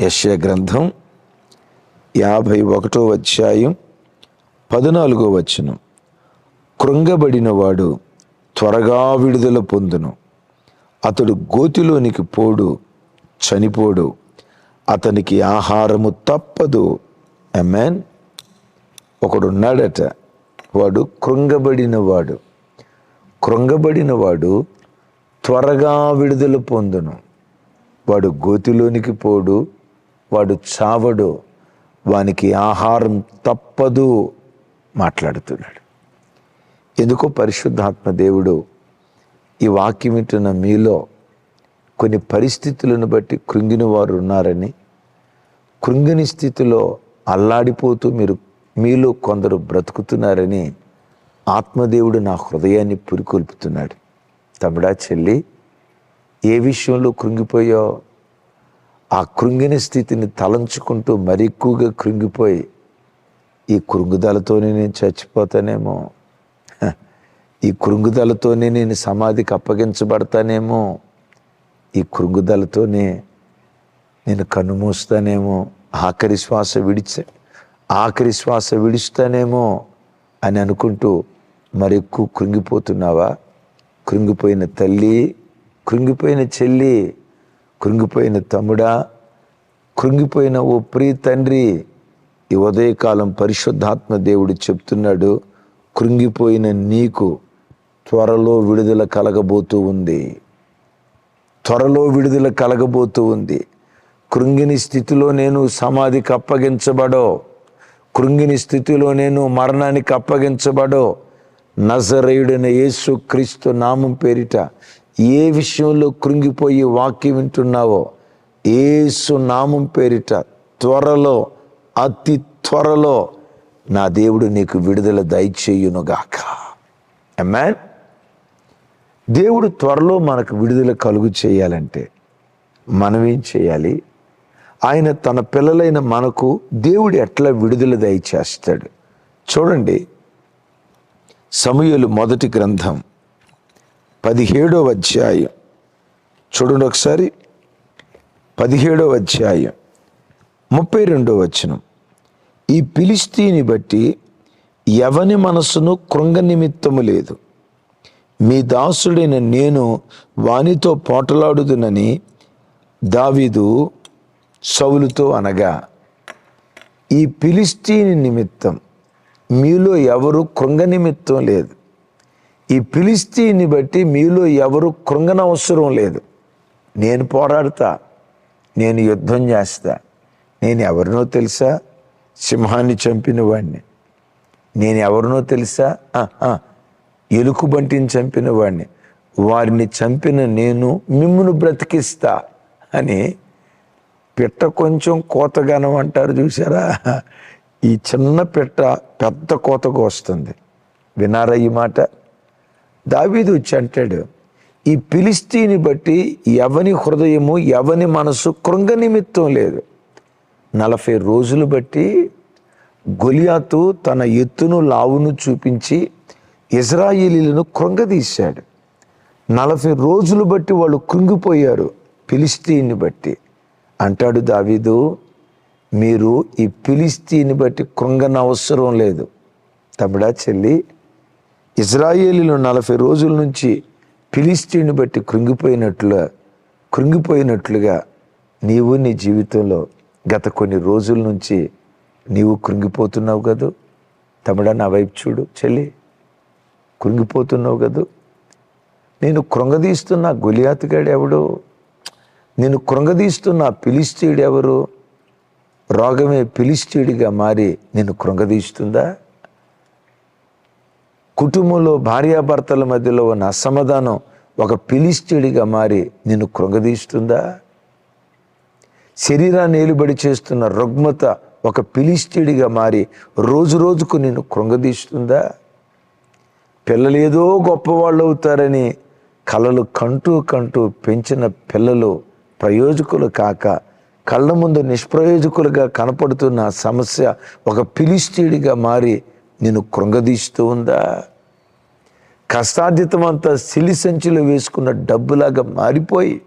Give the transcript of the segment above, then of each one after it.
యశ్య గ్రంథం యాభై ఒకటో అధ్యాయం పద్నాలుగో వచనం. కృంగబడినవాడు త్వరగా విడుదల పొందును. అతడు గోతిలోనికి పోడు చనిపోడు. అతనికి ఆహారము తప్పదు. అమెన్ ఒకడున్నాడట వాడు కృంగబడినవాడు. కృంగబడినవాడు త్వరగా విడుదల పొందును. వాడు గోతిలోనికి పోడు వాడు చావడు వానికి ఆహారం తప్పదు మాట్లాడుతున్నాడు. ఎందుకో పరిశుద్ధాత్మ దేవుడు ఈ వాక్యం వింటున్న మీలో కొన్ని పరిస్థితులను బట్టి కృంగిన వారు ఉన్నారని కృంగిని స్థితిలో అల్లాడిపోతూ మీరు మీలో కొందరు బ్రతుకుతున్నారని ఆత్మదేవుడు నా హృదయాన్ని పురికొల్పుతున్నాడు. తమిడా చెల్లి ఏ విషయంలో కృంగిపోయావు? ఆ కృంగిన స్థితిని తలంచుకుంటూ మరి ఎక్కువగా కృంగిపోయి ఈ కృంగుదలతోనే నేను చచ్చిపోతానేమో. ఈ కృంగుదలతోనే నేను సమాధికి అప్పగించబడతానేమో. ఈ కృంగుదలతోనే నేను కన్నుమూస్తానేమో. ఆఖరి శ్వాస విడిచ ఆఖరి శ్వాస విడుస్తానేమో అని అనుకుంటూ మరెక్కువ కృంగిపోతున్నావా? కృంగిపోయిన తల్లి కృంగిపోయిన చెల్లి కృంగిపోయిన తమ్ముడా కృంగిపోయిన ఓ ప్రియ తండ్రి ఈ ఉదయకాలం పరిశుద్ధాత్మ దేవుడు చెప్తున్నాడు కృంగిపోయిన నీకు త్వరలో విడుదల కలగబోతూ ఉంది. త్వరలో విడుదల కలగబోతూ ఉంది. కృంగిని స్థితిలో నేను సమాధికి అప్పగించబడో కృంగిని స్థితిలో నేను మరణానికి అప్పగించబడో నజరేయుడైన యేసు క్రీస్తు నామం పేరిట ఏ విషయంలో కృంగిపోయి వాక్యం వింటున్నావో ఏసు నామం పేరిట త్వరలో అతి త్వరలో నా దేవుడు నీకు విడుదల దయచేయునుగాక. అమ్మాన్ దేవుడు త్వరలో మనకు విడుదల కలుగు చేయాలంటే మనం ఏం చేయాలి? ఆయన తన పిల్లలైన మనకు దేవుడు ఎట్లా విడుదల దయచేస్తాడు? చూడండి. సమయలు మొదటి గ్రంథం పదిహేడవ అధ్యాయం. చూడండి ఒకసారి. పదిహేడవ అధ్యాయం. ముప్పై రెండవ వచనం. ఈ పిలిస్తీని బట్టి ఎవని మనసును కృంగ నిమిత్తము లేదు. మీ దాసుడైన నేను వానితో పోటలాడుదునని దావీదు సౌలుతో అనగా ఈ పిలిస్తీని నిమిత్తం మీలో ఎవరు కృంగ నిమిత్తం లేదు. ఈ పిలిస్తీని బట్టి మీలో ఎవరు కృంగనవసరం లేదు. నేను పోరాడతా నేను యుద్ధం చేస్తా నేను ఎవరినో తెలుసా? సింహాన్ని చంపిన వాడిని నేను ఎవరినో తెలుసా? ఎలుకుబంటిని చంపిన వాడిని వారిని చంపిన నేను మిమ్మును బ్రతికిస్తా అని పిట్ట కొంచెం కోతగానం అంటారు చూసారా ఈ చిన్న పిట్ట పెద్ద కోతకు వస్తుంది. వినారా ఈ మాట? దావీదు వచ్చి అంటాడు ఈ పిలిస్తీని బట్టి ఎవని హృదయము ఎవని మనసు కృంగ నిమిత్తం లేదు. నలభై రోజులు బట్టి గొలియాతు తన ఎత్తును లావును చూపించి ఇజ్రాయిలీలను కృంగదీశాడు. నలభై రోజులు బట్టి వాళ్ళు కృంగిపోయారు పిలిస్తీని బట్టి. అంటాడు దావీదు మీరు ఈ పిలిస్తీని బట్టి కృంగన అవసరం లేదు. తమిడా చెల్లి ఇజ్రాయేలీలు నలభై రోజుల నుంచి ఫిలిస్తీన్ని బట్టి కృంగిపోయినట్లుగా కృంగిపోయినట్లుగా నీవు నీ జీవితంలో గత కొన్ని రోజుల నుంచి నీవు కృంగిపోతున్నావు కదూ? తమిడా నా వైపు చూడు చెల్లి. కృంగిపోతున్నావు కదూ? నేను కృంగదీస్తున్న గొలియాతుగాడు ఎవడు నేను కృంగదీస్తున్న పిలిస్తీడు ఎవరు రోగమే పిలిస్తీడిగా మారి నేను కృంగదీస్తుందా? కుటుంబంలో భార్యాభర్తల మధ్యలో ఉన్న అసమాధానం ఒక పిలిస్తీడిగా మారి నిన్ను కృంగదీస్తుందా? శరీరాన్ని ఏలుబడి చేస్తున్న రుగ్మత ఒక పిలిస్తీడిగా మారి రోజు రోజుకు నిన్ను కృంగదీస్తుందా? పిల్లలు ఏదో గొప్పవాళ్ళు అవుతారని కళలు కంటూ కంటూ పెంచిన పిల్లలు ప్రయోజకులు కాక కళ్ళ ముందు నిష్ప్రయోజకులుగా కనపడుతున్న సమస్య ఒక పిలిస్తీడిగా మారి నేను కృంగదీస్తూ ఉందా? కష్టార్జితం అంతా సిలి సంచిలో వేసుకున్న డబ్బులాగా మారిపోయి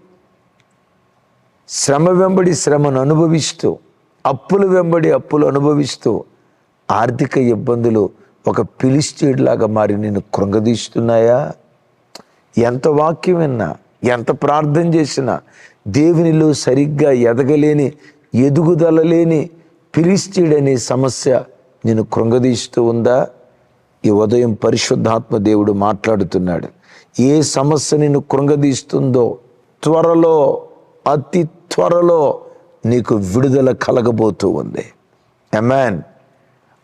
శ్రమ వెంబడి శ్రమను అనుభవిస్తూ అప్పుల వెంబడి అప్పులు అనుభవిస్తూ ఆర్థిక ఇబ్బందులు ఒక పిలిస్టీడ్లాగా మారి నిన్ను కృంగదీస్తున్నాయా? ఎంత వాక్యం విన్నా ఎంత ప్రార్థన చేసినా దేవునిలో సరిగ్గా ఎదగలేని ఎదుగుదల లేని పిలిస్తీడనే సమస్య నేను కృంగదీస్తూ ఉందా? ఈ ఉదయం పరిశుద్ధాత్మ దేవుడు మాట్లాడుతున్నాడు. ఏ సమస్య నిన్ను కృంగదీస్తుందో త్వరలో అతి త్వరలో నీకు విడుదల కలగబోతూ ఉంది. ఎమాన్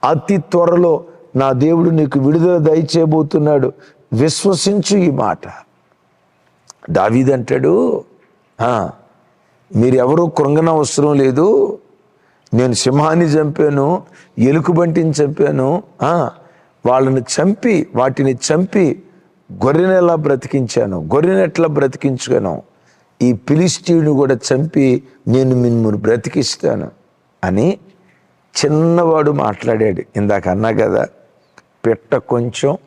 అతి త్వరలో నా దేవుడు నీకు విడుదల దయచేయబోతున్నాడు. విశ్వసించు ఈ మాట. దావీదంటాడు మీరెవరూ కృంగన అవసరం లేదు. నేను సింహాన్ని చంపాను ఎలుకబంటిని చంపాను వాళ్ళని చంపి వాటిని చంపి గొర్రెని ఎలా బ్రతికించాను గొర్రెని ఎట్లా బ్రతికించుకాను ఈ పిలిస్టీని కూడా చంపి నేను మిమ్మల్ని బ్రతికిస్తాను అని చిన్నవాడు మాట్లాడాడు. ఇందాక అన్నా కదా పిట్ట కొంచెం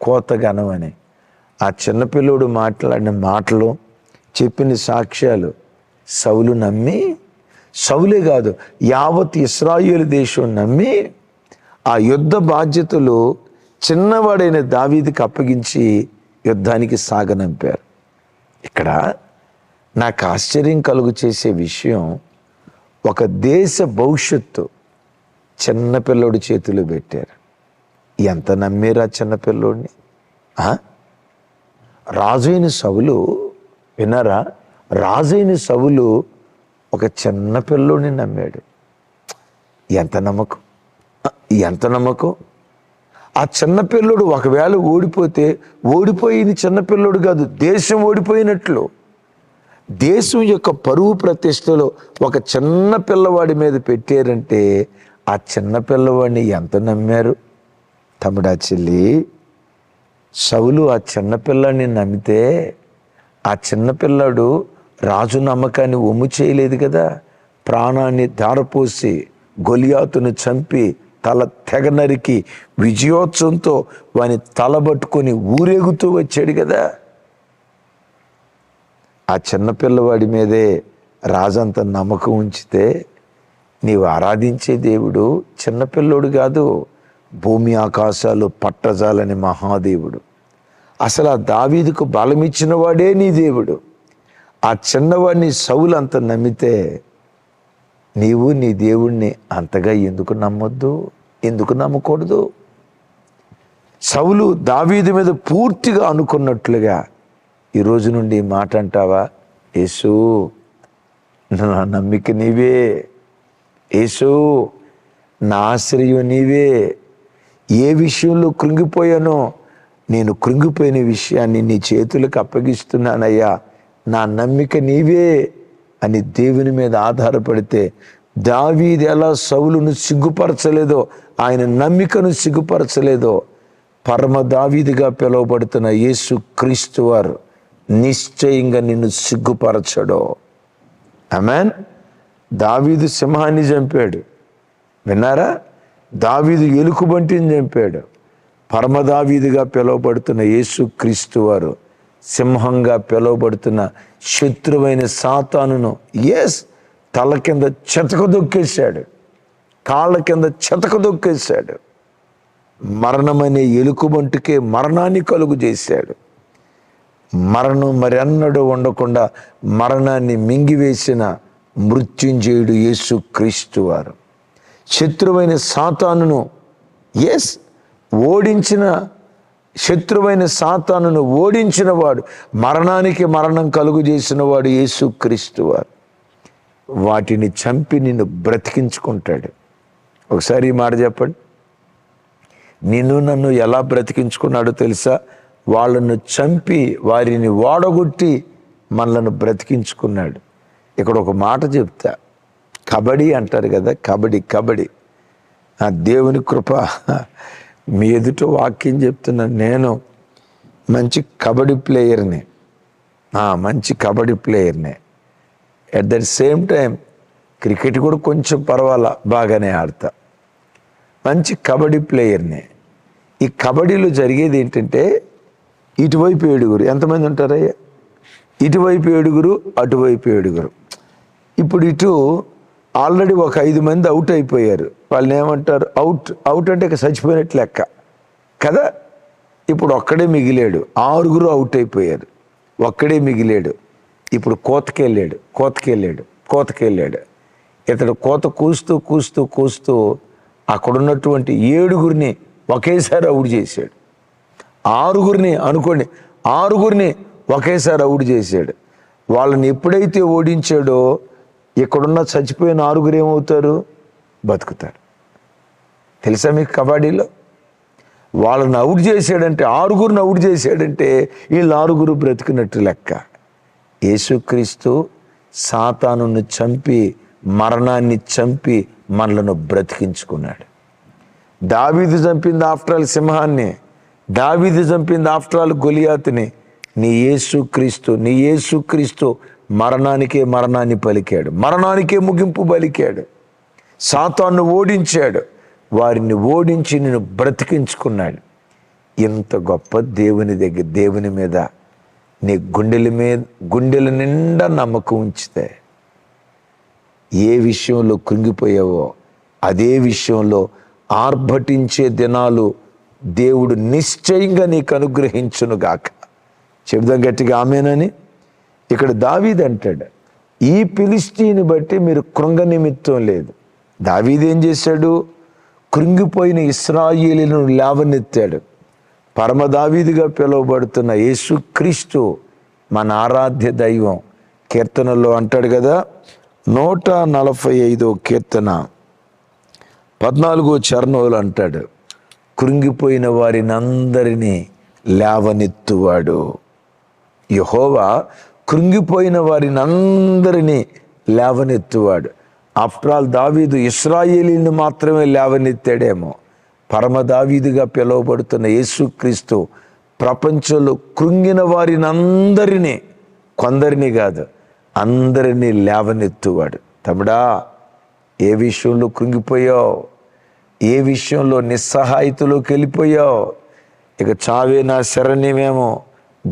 కోతగనం అని. ఆ చిన్నపిల్లోడు మాట్లాడిన మాటలు చెప్పిన సాక్ష్యాలు సౌలు నమ్మి సౌలే కాదు యావత్ ఇస్రాయేల్ దేశం నమ్మి ఆ యుద్ధ బాధ్యతలు చిన్నవాడైన దావీదికి అప్పగించి యుద్ధానికి సాగనంపారు. ఇక్కడ నాకు ఆశ్చర్యం కలుగు చేసే విషయం ఒక దేశ భవిష్యత్తు చిన్నపిల్లడి చేతిలో పెట్టారు. ఎంత నమ్మేరా చిన్నపిల్లోడిని రాజైన సవులు విన్నారా? రాజైన సవులు ఒక చిన్న పిల్లోడిని నమ్మాడు. ఎంత నమ్మకం? ఎంత నమ్మకం? ఆ చిన్న పిల్లోడు ఒకవేళ ఓడిపోతే ఓడిపోయింది చిన్న పిల్లోడు కాదు దేశం ఓడిపోయినట్లు. దేశం యొక్క పరువు ప్రతిష్టలో ఒక చిన్న పిల్లవాడి మీద పెట్టారంటే ఆ చిన్న పిల్లవాడిని ఎంత నమ్మారు? తమ్ముడా చెల్లి సవులు ఆ చిన్నపిల్లాడిని నమ్మితే ఆ చిన్నపిల్లాడు రాజు నమ్మకాన్ని ఒమ్ము చేయలేదు కదా? ప్రాణాన్ని ధారపోసి గొలియాతును చంపి తల తెగ నరికి విజయోత్సవంతో వాని తల పట్టుకొని ఊరేగుతూ వచ్చాడు కదా? ఆ చిన్నపిల్లవాడి మీదే రాజంత నమ్మకం ఉంచితే నీవు ఆరాధించే దేవుడు చిన్నపిల్లోడు కాదు భూమి ఆకాశాలు పట్టజాలని మహాదేవుడు. అసలు ఆ దావీదుకు బలమిచ్చిన వాడే నీ దేవుడు. ఆ చిన్నవాడిని సౌలు అంత నమ్మితే నీవు నీ దేవుణ్ణి అంతగా ఎందుకు నమ్మొద్దు? ఎందుకు నమ్మకూడదు? సౌలు దావీదు మీద పూర్తిగా అనుకున్నట్లుగా ఈ రోజు నుండి మాట అంటావా? యేసు నా నమ్మిక నీవే. యేసు నా ఆశ్రయం నీవే. ఏ విషయంలో కృంగిపోయానో నేను కృంగిపోయిన విషయాన్ని నీ చేతులకు అప్పగిస్తున్నానయ్యా. నా నమ్మిక నీవే అని దేవుని మీద ఆధారపడితే దావీది ఎలా సౌలును సిగ్గుపరచలేదో ఆయన నమ్మికను సిగ్గుపరచలేదో పరమ దావీదిగా పిలువబడుతున్న యేసు క్రీస్తు వారు నిశ్చయంగా నిన్ను సిగ్గుపరచడో. అమెన్ దావీదు సింహాన్ని చంపాడు. విన్నారా? దావీదు ఎలుకబంటిని చంపాడు. పరమదావీదిగా పిలువబడుతున్న యేసు క్రీస్తు వారు సింహంగా పిలువబడుతున్న శత్రువైన సాతానును. ఎస్ తల కింద చెతకదొక్కేశాడు కాళ్ళ కింద చెతకదొక్కేశాడు మరణమనే ఎలుకబంటికే మరణాన్ని కలుగు చేశాడు. మరణం మరెన్నడూ ఉండకుండా మరణాన్ని మింగివేసిన మృత్యుంజయుడు యేసు క్రీస్తు వారు. శత్రువైన సాతానును ఎస్ ఓడించిన శత్రువైన సాతానును ఓడించినవాడు మరణానికి మరణం కలుగు చేసిన వాడు యేసు క్రీస్తు వారు. వాటిని చంపి నిన్ను బ్రతికించుకుంటాడు. ఒకసారి ఈ మాట చెప్పండి. నిన్ను నన్ను ఎలా బ్రతికించుకున్నాడో తెలుసా? వాళ్ళను చంపి వారిని ఓడగొట్టి మనలను బ్రతికించుకున్నాడు. ఇక్కడ ఒక మాట చెప్తా. కబడ్డీ అంటారు కదా కబడ్డీ కబడ్డీ. దేవుని కృప. మీ ఎదుట వాక్యం చెప్తున్న నేను మంచి కబడ్డీ ప్లేయర్ని మంచి kabaddi ప్లేయర్ని at that same time cricket కూడా కొంచెం పర్వాలా బాగానే ఆడతా. మంచి కబడ్డీ ప్లేయర్ని. ఈ కబడ్డీలో జరిగేది ఏంటంటే ఇటువైపు ఏడుగురు ఎంతమంది ఉంటారయ్యా? ఇటువైపు ఏడుగురు అటువైపు ఏడుగురు. ఇప్పుడు ఇటు ఆల్రెడీ ఒక ఐదు మంది అవుట్ అయిపోయారు. వాళ్ళని ఏమంటారు? అవుట్ అవుట్ అంటే ఇక చచ్చిపోయినట్లు లెక్క. కదా? ఇప్పుడు ఒక్కడే మిగిలాడు. ఆరుగురు అవుట్ అయిపోయారు. ఒక్కడే మిగిలాడు. ఇప్పుడు కోతకెళ్ళాడు. కోతకెళ్ళాడు. కోతకెళ్ళాడు. ఇతడు కోత కూస్తూ కూస్తూ కూస్తూ అక్కడున్నటువంటి ఏడుగురిని ఒకేసారి అవుట్ చేశాడు. ఆరుగురిని అనుకోండి. ఆరుగురిని ఒకేసారి అవుట్ చేశాడు. వాళ్ళని ఎప్పుడైతే ఓడించాడో ఇక్కడున్న చచ్చిపోయిన ఆరుగురు ఏమవుతారు? బతుకుతారు. తెలుసా మీకు కబడ్డీలో? వాళ్ళని అవుట్ చేశాడంటే ఆరుగురిని అవుట్ చేసాడంటే వీళ్ళు ఆరుగురు బ్రతికినట్టు లెక్క. యేసుక్రీస్తు సాతాను చంపి మరణాన్ని చంపి మనలను బ్రతికించుకున్నాడు. దావీదు చంపింది ఆఫ్టర్ ఆల్ సింహాన్ని దావీదు చంపింది ఆఫ్టర్ ఆల్ గొలియాతిని. నీ యేసుక్రీస్తు నీ యేసుక్రీస్తు మరణానికే మరణాన్ని పలికాడు. మరణానికే ముగింపు పలికాడు. సాతాన్ని ఓడించాడు. వారిని ఓడించి నేను బ్రతికించుకున్నాడు. ఇంత గొప్ప దేవుని దగ్గర దేవుని మీద నీ గుండెల మీద గుండెల నిండా నమ్మకం ఉంచితే ఏ విషయంలో కృంగిపోయావో అదే విషయంలో ఆర్భటించే దినాలు దేవుడు నిశ్చయంగా నీకు అనుగ్రహించునుగాక. చెబుదాం గట్టిగా ఆమెనని? ఇక్కడ దావీద్ అంటాడు ఈ పిలిస్టీని బట్టి మీరు కృంగ నిమిత్తం లేదు. దావీద్ ఏం చేశాడు? కృంగిపోయిన ఇస్రాయేలీలను లేవనెత్తాడు. పరమ దావీదుగా పిలువబడుతున్న యేసుక్రీస్తు మన ఆరాధ్య దైవం. కీర్తనలో అంటాడు కదా నూట నలభై ఐదో కీర్తన పద్నాలుగో చరణంలో అంటాడు కృంగిపోయిన వారిని అందరినీ లేవనెత్తువాడు. యహోవా కృంగిపోయిన వారిని అందరినీ లేవనెత్తువాడు. ఆఫ్టర్ ఆల్ దావీదు ఇస్రాయేలీని మాత్రమే లేవనెత్తాడేమో. పరమ దావీదుగా పిలువబడుతున్న యేసుక్రీస్తు ప్రపంచంలో కృంగిన వారిని అందరినీ కొందరిని కాదు అందరినీ లేవనెత్తువాడు. తమడా ఏ విషయంలో కృంగిపోయావు? ఏ విషయంలో నిస్సహాయితలోకి వెళ్ళిపోయావు? ఇక చావే నా శరణ్యమేమో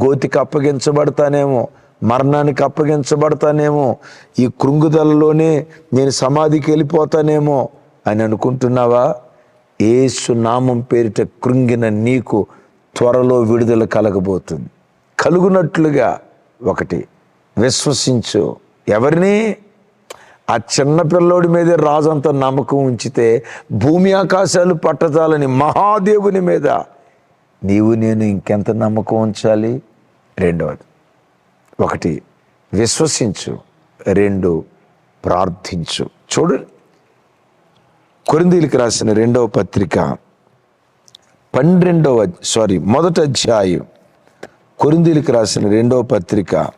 గోతికి అప్పగించబడతానేమో మరణానికి అప్పగించబడతానేమో ఈ కృంగుదలలోనే నేను సమాధికి వెళ్ళిపోతానేమో అని అనుకుంటున్నావా? ఏసు నామం పేరిట కృంగిన నీకు త్వరలో విడుదల కలగబోతుంది. కలుగునట్లుగా ఒకటి విశ్వసించు. ఎవరిని? ఆ చిన్న పిల్లోడి మీదే రాజంత నమ్మకం ఉంచితే భూమి ఆకాశాలు పట్టదాలని మహాదేవుని మీద నీవు నేను ఇంకెంత నమ్మకం ఉంచాలి? రెండవది ఒకటి విశ్వసించు. రెండు ప్రార్థించు. చూడు. కొరిందీలకు రాసిన రెండవ పత్రిక పన్నెండవ సారీ మొదటి అధ్యాయం. కొరిందీలకు రాసిన రెండవ పత్రిక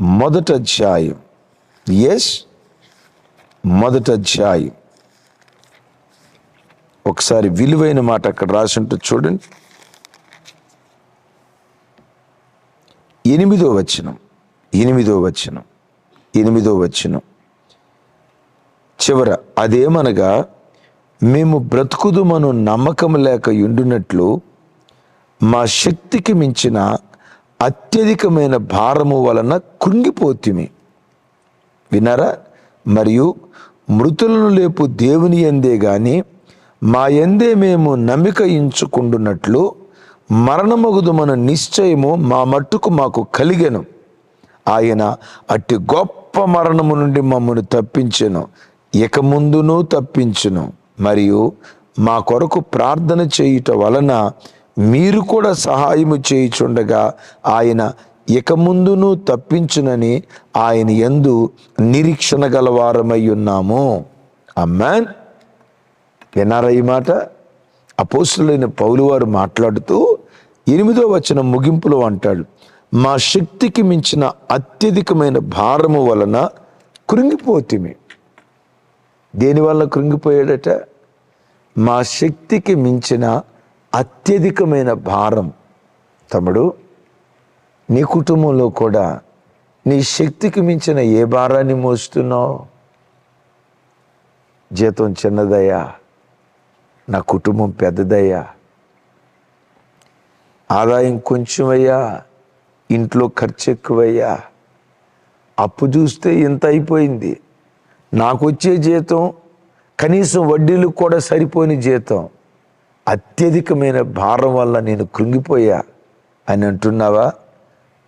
మొదటి అధ్యాయం. ఎస్ మొదటి అధ్యాయం. ఒకసారి విలువైన మాట అక్కడ రాసి ఉంటుంది చూడండి. ఎనిమిదో వచనం ఎనిమిదో వచనం ఎనిమిదో వచనం. చివర అదేమనగా మేము బ్రతుకుదుమను నమ్మకం లేక ఉండునట్లు మా శక్తికి మించిన అత్యధికమైన భారము వలన కృంగిపోతిమి. విన్నారా? మరియు మృతులను లేపు దేవుని ఎందే గాని మా ఎందే మేము నమ్మిక ఇంచుకుంటున్నట్లు మరణమగుదుమన నిశ్చయము మా మట్టుకు మాకు కలిగెను. ఆయన అట్టి గొప్ప మరణము నుండి మమ్మను తప్పించెను. ఇక ముందును తప్పించును. మరియు మా కొరకు ప్రార్థన చేయుట వలన మీరు కూడా సహాయము చేయుచుండగా ఆయన ఇక ముందును తప్పించునని ఆయన ఎందు నిరీక్షణ గలవారమై ఉన్నాము. అమ్మాన్. విన్నారా ఈ మాట? అపోస్తులైన పౌలు వారు మాట్లాడుతూ ఎనిమిదో వచ్చిన ముగింపులో అంటాడు మా శక్తికి మించిన అత్యధికమైన భారము వలన కృంగిపోతిమి. దేనివల్ల కృంగిపోయాడట? మా శక్తికి మించిన అత్యధికమైన భారం. తమ్ముడు నీ కుటుంబంలో కూడా నీ శక్తికి మించిన ఏ భారాన్ని మోస్తున్నావు? జీతం చిన్నదయ్యా నా కుటుంబం పెద్దదయ్యా. ఆదాయం కొంచెమయ్యా. ఇంట్లో ఖర్చు ఎక్కువయ్యా అప్పు చూస్తే ఇంత అయిపోయింది. నాకు వచ్చే జీతం కనీసం వడ్డీలు కూడా సరిపోని జీతం. అత్యధికమైన భారం వల్ల నేను కృంగిపోయా. అని అంటున్నావా?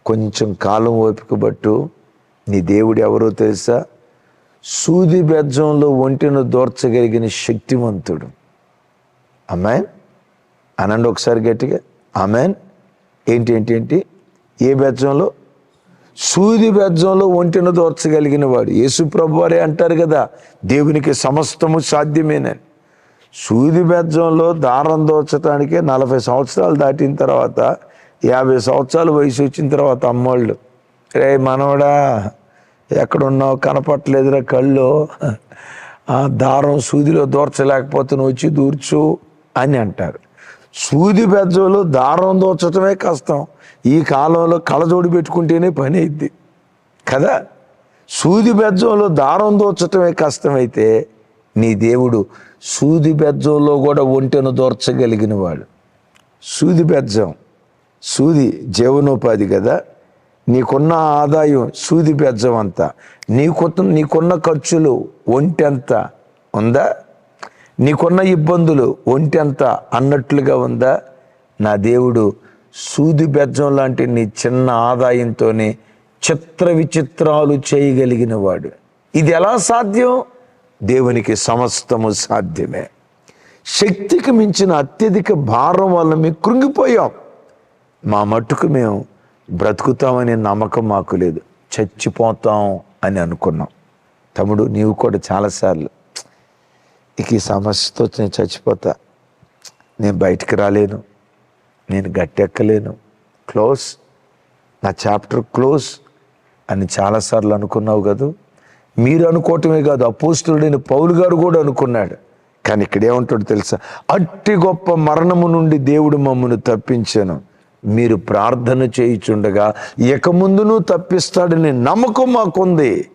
కొంచెం కాలం ఓపిక బట్టు నీ దేవుడు ఎవరో తెలుసా? సూది బెజ్జంలో ఒంటిను దోర్చగలిగిన శక్తివంతుడు అమ్మాయిన్ అనండి ఒకసారి గట్టిగా. అమ్మాయిన్ ఏంటి ఏంటి ఏంటి? ఏ బెజ్జంలో సూది బెజ్జంలో ఒంటిని దోర్చగలిగిన వాడు. యేసుప్రభు వారే అంటారు కదా దేవునికి సమస్తము సాధ్యమేనని. సూది బెజ్జంలో దారం దోచడానికి నలభై సంవత్సరాలు దాటిన తర్వాత యాభై సంవత్సరాలు వయసు వచ్చిన తర్వాత అమ్మోళ్ళు రే మనవడా ఎక్కడున్నావు? కనపట్లేదురా కళ్ళు. ఆ దారం సూదిలో దూర్చలేకపోతే నువ్వు వచ్చి దూర్చు. అని అంటారు. సూది బెజ్జలు దారం దోచటమే కష్టం. ఈ కాలంలో కళ్ళజోడి పెట్టుకుంటేనే పని అయింది కదా? సూది బెజ్జంలో దారం దోచటమే కష్టమైతే నీ దేవుడు సూది బెజ్జంలో కూడా ఒంటెను దోర్చగలిగిన వాడు. సూది బెజ్జం సూది జీవనోపాధి కదా? నీకున్న ఆదాయం సూది బెజ్జం అంతా. నీకున్న నీకున్న ఖర్చులు ఒంటెంత ఉందా? నీకున్న ఇబ్బందులు ఒంటెంత అన్నట్లుగా ఉందా? నా దేవుడు సూది బెజ్జం లాంటి నీ చిన్న ఆదాయంతోనే చిత్ర విచిత్రాలు చేయగలిగిన వాడు ఇది ఎలా సాధ్యం? దేవునికి సమస్తము సాధ్యమే. శక్తికి మించిన అత్యధిక భారం వల్ల మేము కృంగిపోయాం. మా మట్టుకు మేము బ్రతుకుతామనే నమ్మకం మాకు లేదు. చచ్చిపోతాం అని అనుకున్నాం. తమ్ముడు నీవు కూడా చాలాసార్లు ఇక ఈ సమస్యతో నేను చచ్చిపోతా. నేను బయటికి రాలేను. నేను గట్టెక్కలేను. క్లోజ్. నా చాప్టర్ క్లోజ్ అని చాలాసార్లు అనుకున్నావు కదా? మీరు అనుకోవటమే కాదు అపోస్తుడైన పౌలు గారు కూడా అనుకున్నాడు. కానీ ఇక్కడేమంటాడు తెలుసా? అట్టి గొప్ప మరణము నుండి దేవుడు మమ్మను తప్పించాను. మీరు ప్రార్థన చేయుచుండగా ఇక ముందును తప్పిస్తాడని నమ్మకం మాకుంది.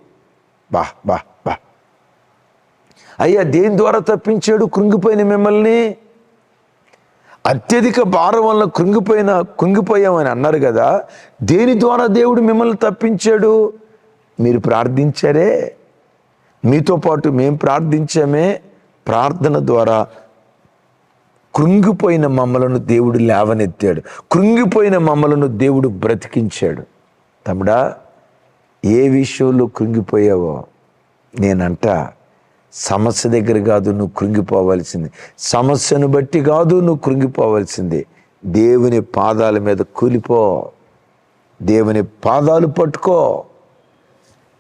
బా బా. అయ్యా దేని ద్వారా తప్పించాడు? కృంగిపోయిన మిమ్మల్ని? అత్యధిక భారం వలన కృంగిపోయిన కృంగిపోయామని అన్నారు కదా దేని ద్వారా దేవుడు మిమ్మల్ని తప్పించాడు? మీరు ప్రార్థించారే? మీతో పాటు మేము ప్రార్థించామే? ప్రార్థన ద్వారా కృంగిపోయిన మమ్మలను దేవుడు లేవనెత్తాడు. కృంగిపోయిన మమ్మలను దేవుడు బ్రతికించాడు. తమ్ముడా ఏ విషయంలో కృంగిపోయావో నేనంట సమస్య దగ్గర కాదు నువ్వు కృంగిపోవాల్సింది. సమస్యను బట్టి కాదు నువ్వు కృంగిపోవాల్సింది. దేవుని పాదాల మీద కూలిపో. దేవుని పాదాలు పట్టుకో.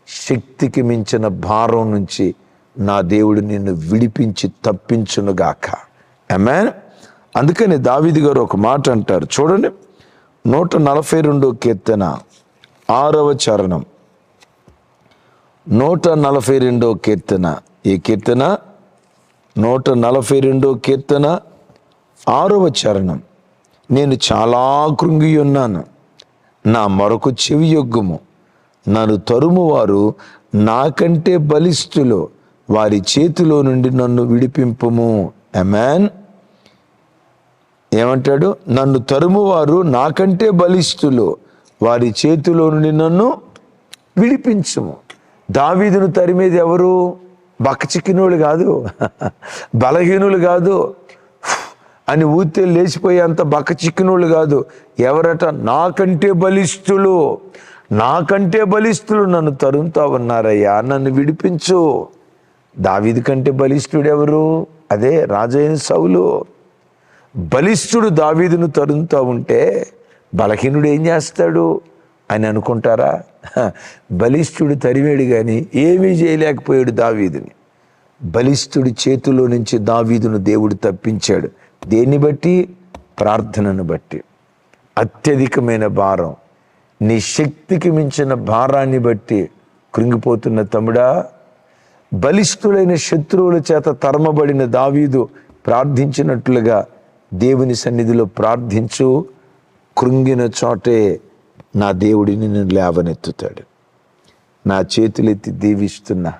శక్తికి మించిన భారం నుంచి నా దేవుడు నిన్ను విడిపించి తప్పించునుగాక. ఆమెన్ అందుకని దావిది గారు ఒక మాట అంటారు. చూడండి నూట నలభై రెండో కీర్తన ఆరవ చరణం. నూట నలభై రెండో కీర్తన. ఈ కీర్తన నూట నలభై రెండో కీర్తన ఆరవ చరణం. నేను చాలా కృంగి ఉన్నాను. నా మరొక చెవి యొగ్గుము. నన్ను తరుమువారు నాకంటే బలిష్ఠులు. వారి చేతిలో నుండి నన్ను విడిపింపుము. ఎమాన్ ఏమంటాడు? నన్ను తరుమువారు నాకంటే బలిష్ఠులు. వారి చేతిలో నుండి నన్ను విడిపించుము. దావీదును తరిమేది ఎవరు? బక్కచిక్కినోళ్ళు కాదు బలహీనులు కాదు. అని ఊతే లేచిపోయేంత బక్క చిక్కినోళ్ళు కాదు. ఎవరట? నాకంటే బలిష్ఠులు. నాకంటే బలిష్ఠులు నన్ను తరుముతా ఉన్నారయ్యా నన్ను విడిపించు. దావీది కంటే బలిష్ఠుడు ఎవరు? అదే రాజైన సౌలు. బలిష్ఠుడు దావీదును తరుముతా ఉంటే బలహీనుడు ఏం చేస్తాడు? అని అనుకుంటారా? బలిష్ఠుడు తరివేడు కానీ ఏమీ చేయలేకపోయాడు దావీదుని. బలిష్ఠుడి చేతిలో నుంచి దావీదును దేవుడు తప్పించాడు. దేన్ని బట్టి? ప్రార్థనను బట్టి. అత్యధికమైన భారం. నీ శక్తికి మించిన భారాన్ని బట్టి కృంగిపోతున్న తమ్ముడా బలిష్ఠులైన శత్రువుల చేత తరమబడిన దావీదు ప్రార్థించినట్లుగా దేవుని సన్నిధిలో ప్రార్థించు. కృంగిన చోటే నా దేవుడి నిన్ను లేవనెత్తుతాడు. నా చేతులెత్తి దీవిస్తున్నా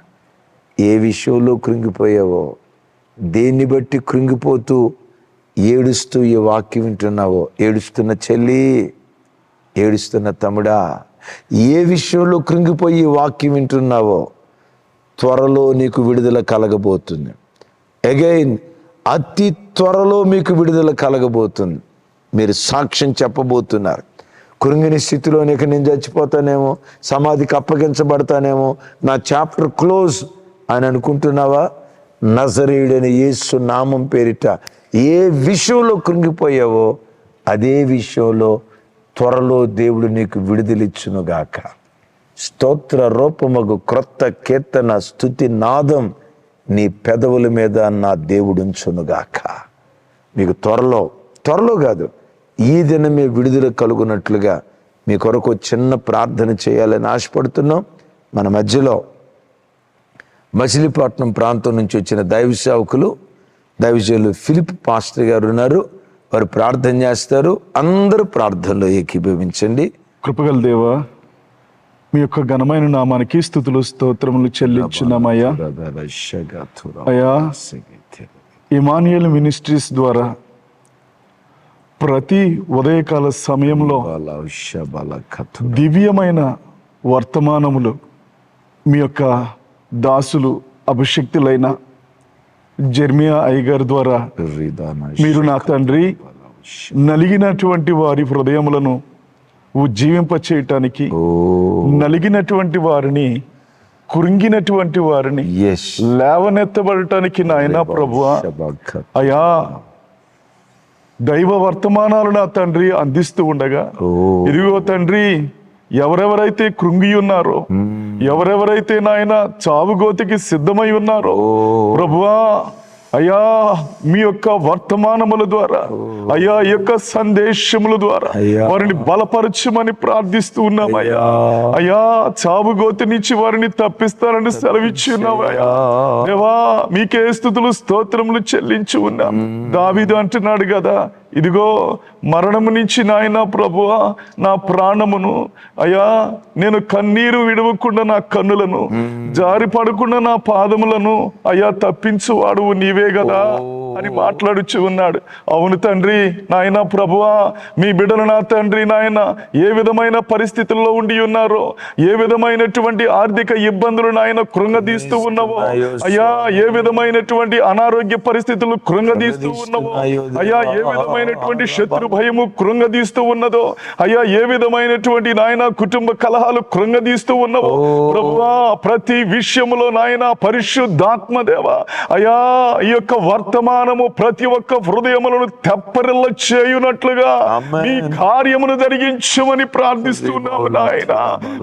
ఏ విషయంలో కృంగిపోయావో దేన్ని బట్టి కృంగిపోతూ ఏడుస్తూ ఈ వాక్యం వింటున్నావో ఏడుస్తున్న చెల్లి ఏడుస్తున్న తమ్ముడా ఏ విషయంలో కృంగిపోయి వాక్యం వింటున్నావో త్వరలో నీకు విడుదల కలగబోతుంది. అగైన్ అతి త్వరలో మీకు విడుదల కలగబోతుంది. మీరు సాక్ష్యం చెప్పబోతున్నారు. కృంగిని స్థితిలో నీకు నేను చచ్చిపోతానేమో సమాధికి అప్పగించబడతానేమో నా చాప్టర్ క్లోజ్ అని అనుకుంటున్నావా? నజరీయుడని యేసు నామం పేరిట ఏ విషయంలో కృంగిపోయావో అదే విషయంలో త్వరలో దేవుడు నీకు విడుదలిచ్చునుగాక. స్తోత్ర రూపమగు క్రొత్త కీర్తన స్థుతి నాదం నీ పెదవుల మీద నా దేవుడుంచునుగాక మీకు త్వరలో త్వరలో కాదు ఈ దినమే విడుదల కలుగునట్లుగా మీ కొరకు చిన్న ప్రార్థన చేయాలని ఆశపడుతున్నాం. మన మధ్యలో మచిలీపట్నం ప్రాంతం నుంచి వచ్చిన దైవ సేవకులు దైవజనులు ఫిలిప్ పాస్టర్ గారు ఉన్నారు. వారు ప్రార్థన చేస్తారు. అందరూ ప్రార్థనలో ఏకీభవించండి. కృపగల దేవా మీ యొక్క ఘనమైన నామానికి స్థుతులు స్తోత్రములు చెల్లించున్నామయ్యా. అయ్యా ఇమానియల్ మినిస్ట్రీస్ ద్వారా ప్రతి ఉదయకాల సమయంలో దివ్యమైన వర్తమానములు మీ యొక్క దాసులు అభిషక్తులైన జర్మియా అయ్యగారి ద్వారా మీరు నా తండ్రి నలిగినటువంటి వారి హృదయములను ఉజ్జీవింప చేయటానికి నలిగినటువంటి వారిని కురింగినటువంటి వారిని లేవనెత్తబడటానికి నాయన ప్రభువా. అయా దైవ వర్తమానాలు నా తండ్రి అందిస్తూ ఉండగా ఇదిగో తండ్రి ఎవరెవరైతే కృంగి ఉన్నారో ఎవరెవరైతే నాయన చావుగోతికి సిద్ధమై ఉన్నారో ప్రభువా అయ్యా మీ యొక్క వర్తమానముల ద్వారా అయ్యా ఈ యొక్క సందేశముల ద్వారా. వారిని బలపరచమని ప్రార్థిస్తూ ఉన్నాం అయ్యా. అయ్యా చావుగోతి నుంచి వారిని తప్పిస్తారని సెలవిచ్చి ఉన్నాం అయ్యా దేవా మీకే స్థుతులు స్తోత్రములు చెల్లించి ఉన్నాం. దావీదు అంటున్నాడు కదా ఇదిగో మరణము నుంచి నాయన ప్రభువా నా ప్రాణమును అయ్యా నేను కన్నీరు విడవకుండా నా కన్నులను జారి పడకుండా నా పాదములను అయ్యా తప్పించు వాడువు నీవే కదా అని మాట్లాడుచు ఉన్నాడు. అవును తండ్రి నాయన ప్రభువా మీ బిడ్డలు నా తండ్రి నాయన ఏ విధమైన పరిస్థితుల్లో ఉండి ఉన్నారో ఏ విధమైనటువంటి ఆర్థిక ఇబ్బందులు నాయన కృంగదీస్తూ ఉన్నవో అయ్యా ఏ విధమైనటువంటి అనారోగ్య పరిస్థితులు కృంగదీస్తూ ఉన్నవో అయ్యా ఏ విధమైనటువంటి శత్రు భయము కృంగదీస్తూ ఉన్నదో? అయ్యా ఏ విధమైనటువంటి నాయన కుటుంబ కలహాలు కృంగదీస్తూ ఉన్నవో? ప్రభువా ప్రతి విషయములో నాయన పరిశుద్ధాత్మ దేవ అయ్యా ఈ యొక్క వర్తమానము ప్రతి ఒక్క హృదయములను తెప్పరిల్ల చేయునట్లుగా. మీ కార్యమును జరిగించమని ప్రార్థిస్తున్నాము నాయన.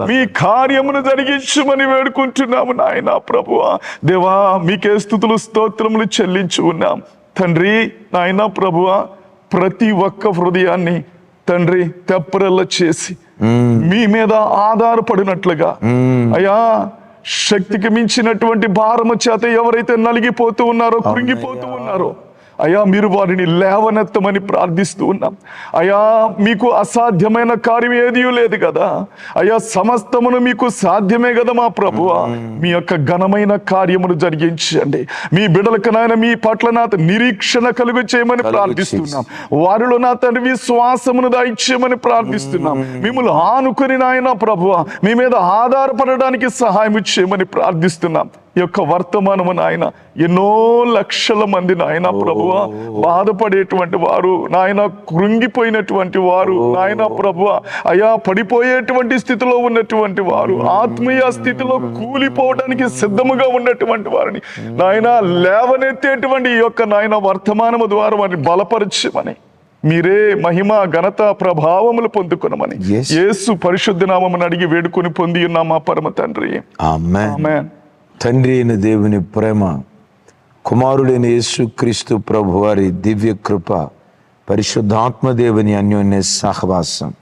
మీ కార్యమును జరిగించమని వేడుకుంటున్నాము నాయన ప్రభువా. దేవా మీకే స్థుతులు స్తోత్రములు చెల్లించు ఉన్నాం. తండ్రి నాయన ప్రభువా ప్రతి ఒక్క హృదయాన్ని తండ్రి తెప్పరిల్ల చేసి మీ మీద ఆధారపడినట్లుగా. అయ్యా శక్తికి మించినటువంటి భారము చేత ఎవరైతే నలిగిపోతూ ఉన్నారో కృంగిపోతూ ఉన్నారో అయ్యా మీరు వారిని లేవనెత్తమని ప్రార్థిస్తూ ఉన్నాం. అయ్యా మీకు అసాధ్యమైన కార్యం ఏదీ లేదు కదా. అయ్యా సమస్తమును మీకు సాధ్యమే కదా మా ప్రభువ మీ యొక్క ఘనమైన కార్యమును జరిగించండి. మీ బిడలకు నాయన మీ పట్ల నా నిరీక్షణ కలుగు చేయమని ప్రార్థిస్తున్నాం. వారిలో నా తండ్రి విశ్వాసమును దాయిచ్చేయమని ప్రార్థిస్తున్నాం. మిమ్మల్ని ఆనుకుని నాయన ప్రభువ మీ మీద ఆధారపడడానికి సహాయం చేయమని ప్రార్థిస్తున్నాం. యొక్క వర్తమానము నాయన. ఎన్నో లక్షల మంది నాయన ప్రభువ. బాధపడేటువంటి వారు నాయన కృంగిపోయినటువంటి వారు నాయన ప్రభువ. అయా పడిపోయేటువంటి స్థితిలో ఉన్నటువంటి వారు ఆత్మీయ స్థితిలో కూలిపోవడానికి సిద్ధముగా ఉన్నటువంటి వారిని. నాయన లేవనెత్తేటువంటి ఈ యొక్క నాయన వర్తమానము ద్వారా వారిని బలపరచమని మీరే మహిమ ఘనత ప్రభావములు పొందుకునమని. యేసు పరిశుద్ధ నామమును అడిగి వేడుకొని పొంది ఉన్నాం మా పరమ తండ్రి. ఆమెన్ ఆమేన్ తండ్రి అయిన దేవుని ప్రేమ కుమారుడైన యేసుక్రీస్తు ప్రభు వారి దివ్య కృప పరిశుద్ధాత్మ దేవుని అన్యోన్య సహవాసం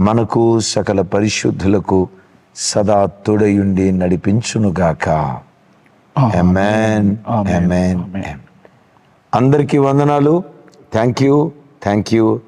మనకు సకల పరిశుద్ధులకు సదా తోడయుండి నడిపించునుగాక. అందరికీ వందనాలు. Thank you thank you